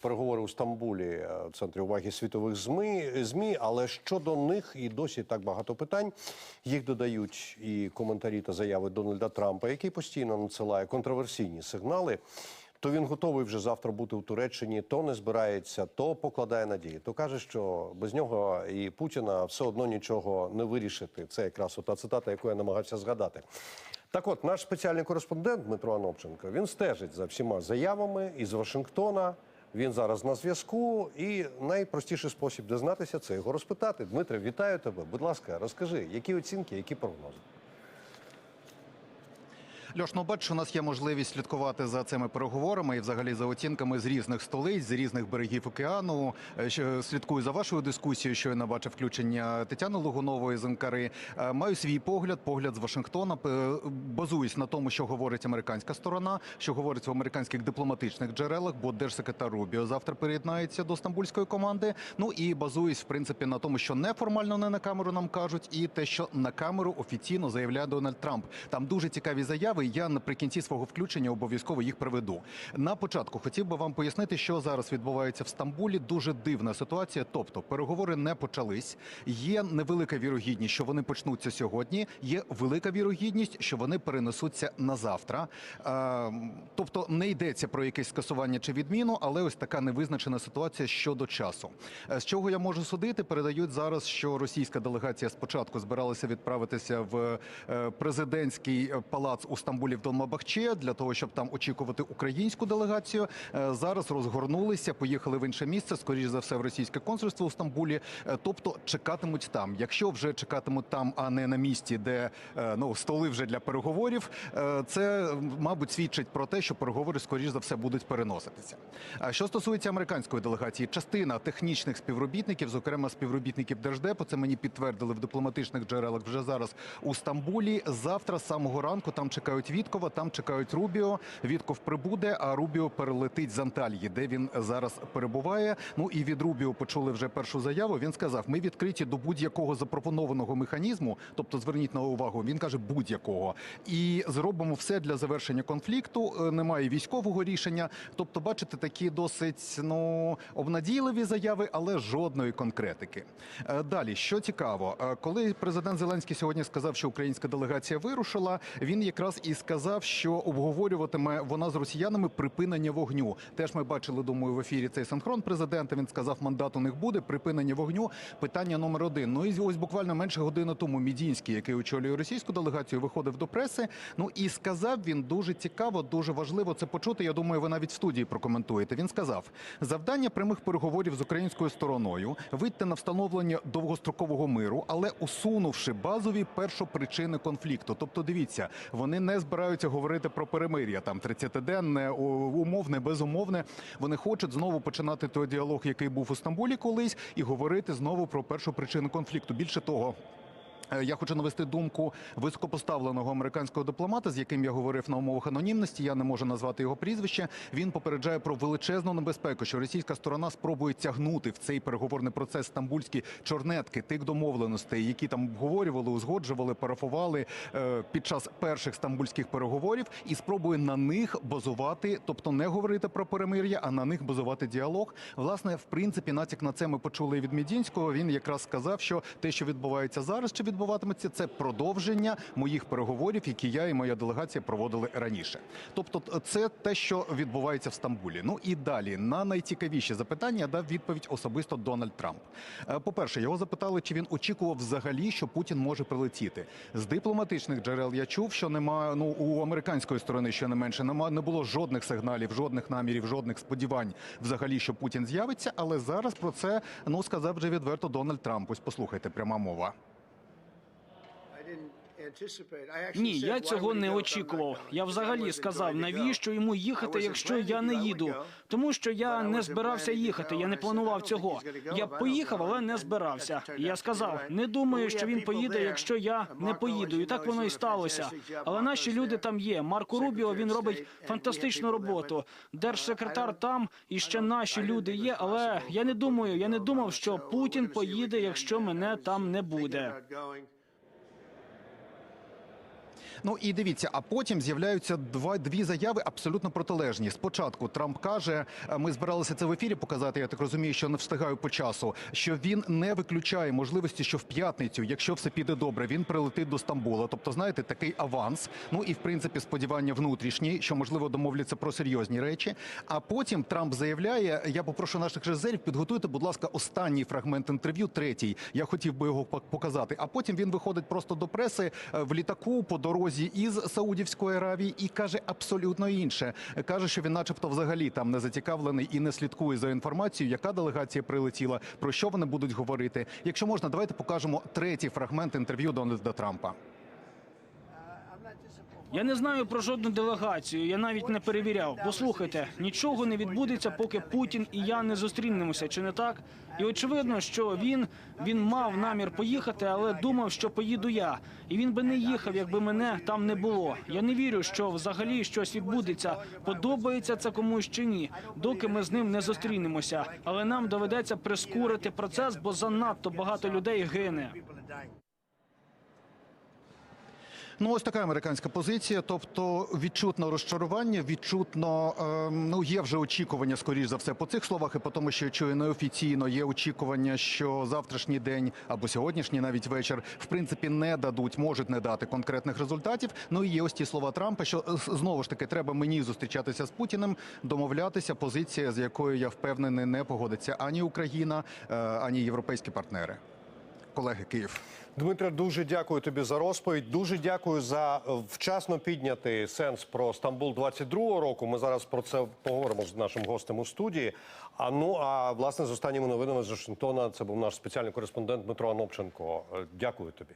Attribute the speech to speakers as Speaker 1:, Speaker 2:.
Speaker 1: Переговори у Стамбулі е, в центрі уваги світових ЗМІ, ЗМІ, але щодо них і досі так багато питань. Їх додають і коментарі та заяви Дональда Трампа, який постійно надсилає контроверсійні сигнали. То він готовий вже завтра бути в Туреччині, то не збирається, то покладає надії. То каже, що без нього і Путіна все одно нічого не вирішити. Це якраз та цитата, яку я намагався згадати. Так от, наш спеціальний кореспондент Дмитро Анопченко він стежить за всіма заявами із Вашингтона. Він зараз на зв'язку, і найпростіший спосіб дізнатися це його розпитати. Дмитре, вітаю тебе. Будь ласка, розкажи, які оцінки, які прогнози?
Speaker 2: Льош, ну бачиш, у нас є можливість слідкувати за цими переговорами і взагалі за оцінками з різних столиць, з різних берегів океану. Е, Слідкую за вашою дискусією, що я бачив включення Тетяни Логунової з Анкари. Е, Маю свій погляд, погляд з Вашингтона. Базуюсь на тому, що говорить американська сторона, що говорить в американських дипломатичних джерелах, бо держсекретар Рубіо завтра приєднається до стамбульської команди. Ну і базуюсь в принципі на тому, що неформально не на камеру нам кажуть, і те, що на камеру офіційно заявляє Дональд Трамп. Там дуже цікаві заяви. Я наприкінці свого включення обов'язково їх приведу. На початку хотів би вам пояснити, що зараз відбувається в Стамбулі. Дуже дивна ситуація. Тобто, переговори не почались. Є невелика вірогідність, що вони почнуться сьогодні. Є велика вірогідність, що вони перенесуться на завтра. Е, тобто не йдеться про якесь скасування чи відміну, але ось така невизначена ситуація щодо часу. Е, З чого я можу судити? Передають зараз, що російська делегація спочатку збиралася відправитися в е, президентський палац у Стамбулі в Долмабахче для того, щоб там очікувати українську делегацію. Е, Зараз розгорнулися, поїхали в інше місце, скоріш за все, в російське консульство у Стамбулі. Е, Тобто чекатимуть там. Якщо вже чекатимуть там, а не на місці, де е, ну столи вже для переговорів, це мабуть свідчить про те, що переговори скоріш за все будуть переноситися. А що стосується американської делегації, частина технічних співробітників, зокрема співробітників держдепу, це мені підтвердили в дипломатичних джерелах вже зараз у Стамбулі. Завтра з самого ранку там чекають Віткова, там чекають Рубіо. Вітков прибуде, а Рубіо перелетить з Анталії, де він зараз перебуває. Ну і від Рубіо почули вже першу заяву. Він сказав: ми відкриті до будь-якого запропонованого механізму. Тобто, зверніть на увагу, він каже будь-якого, і зробимо все для завершення конфлікту. Е, Немає військового рішення. Тобто, бачите, такі досить ну обнадійливі заяви, але жодної конкретики. Е, Далі, що цікаво, е, коли президент Зеленський сьогодні сказав, що українська делегація вирушила, він якраз і сказав, що обговорюватиме вона з росіянами припинення вогню. Теж ми бачили, думаю, в ефірі цей синхрон президента. Він сказав, мандат у них буде припинення вогню. Питання номер один. Ну і ось буквально менше години тому Мідінський, який очолює російську делегацію, виходив до преси. Ну і сказав він дуже цікаво, дуже важливо це почути. Я думаю, ви навіть в студії прокоментуєте. Він сказав: завдання прямих переговорів з українською стороною вийти на встановлення довгострокового миру, але усунувши базові першопричини конфлікту. Тобто, дивіться, вони не збираються говорити про перемир'я там 30-денне, умовне, безумовне. Вони хочуть знову починати той діалог, який був у Стамбулі колись, і говорити знову про першу причину конфлікту. Більше того. Е, Я хочу навести думку високопоставленого американського дипломата, з яким я говорив на умовах анонімності. Я не можу назвати його прізвище. Він попереджає про величезну небезпеку, що російська сторона спробує тягнути в цей переговорний процес стамбульські чорнетки тих домовленостей, які там обговорювали, узгоджували, парафували е, під час перших стамбульських переговорів, і спробує на них базувати, тобто не говорити про перемир'я, а на них базувати діалог. Власне, в принципі, натяк на це ми почули від Медінського. Він якраз сказав, що те, що відбувається зараз, чи відбуватиметься, це продовження моїх переговорів, які я і моя делегація проводили раніше. Тобто, це те, що відбувається в Стамбулі. Ну і далі на найцікавіші запитання дав відповідь особисто Дональд Трамп. Е, По-перше, його запитали, чи він очікував взагалі, що Путін може прилетіти. З дипломатичних джерел я чув, що немає ну у американської сторони, ще не менше, нема не було жодних сигналів, жодних намірів, жодних сподівань взагалі, що Путін з'явиться. Але зараз про це ну сказав вже відверто Дональд Трамп. Ось послухайте, пряма мова.
Speaker 3: Ні, я цього не очікував. Я взагалі сказав, навіщо йому їхати, якщо я не їду? Тому що я не збирався їхати. Я не планував цього. Я б поїхав, але не збирався. І я сказав, не думаю, що він поїде, якщо я не поїду. І так воно і сталося. Але наші люди там є. Марко Рубіо він робить фантастичну роботу. Держсекретар там і ще наші люди є. Але я не думаю, я не думав, що Путін поїде, якщо мене там не буде.
Speaker 2: Ну і дивіться, а потім з'являються два дві заяви абсолютно протилежні. Спочатку Трамп каже: е, ми збиралися це в ефірі показати. Я так розумію, що не встигаю по часу. Що він не виключає можливості, що в п'ятницю, якщо все піде добре, він прилетить до Стамбула. Тобто, знаєте, такий аванс. Ну і в принципі сподівання внутрішні, що можливо домовляться про серйозні речі. А потім Трамп заявляє: я попрошу наших режисерів, підготуйте, будь ласка, останній фрагмент інтерв'ю, третій. Я хотів би його пок- показати. А потім він виходить просто до преси е, в літаку по дорозі із Саудівської Аравії і каже абсолютно інше. Каже, що він, начебто, взагалі там не зацікавлений і не слідкує за інформацією, яка делегація прилетіла, про що вони будуть говорити. Якщо можна, давайте покажемо третій фрагмент інтерв'ю Дональда Трампа.
Speaker 3: Я не знаю про жодну делегацію. Я навіть не перевіряв. Послухайте, нічого не відбудеться, поки Путін і я не зустрінемося, чи не так? І очевидно, що він він мав намір поїхати, але думав, що поїду я. І він би не їхав, якби мене там не було. Я не вірю, що взагалі щось відбудеться. Подобається це комусь чи ні, доки ми з ним не зустрінемося. Але нам доведеться прискорити процес, бо занадто багато людей гине.
Speaker 2: Ну, ось така американська позиція. Тобто відчутно розчарування, відчутно ем, ну є вже очікування, скоріш за все, по цих словах, і по тому, що я чую неофіційно, є очікування, що завтрашній день або сьогоднішній навіть вечір, в принципі, не дадуть, можуть не дати конкретних результатів. Ну і є ось ті слова Трампа, що знову ж таки треба мені зустрічатися з Путіним, домовлятися. Позиція, з якою я впевнений, не погодиться ані Україна, е, ані європейські партнери. Колеги Київ.
Speaker 1: Дмитре, дуже дякую тобі за розповідь. Дуже дякую за е, вчасно піднятий сенс про Стамбул 22-го року. Ми зараз про це поговоримо з нашим гостем у студії. А ну а власне з останніми новинами з Вашингтона це був наш спеціальний кореспондент Дмитро Анопченко. Е, Дякую тобі.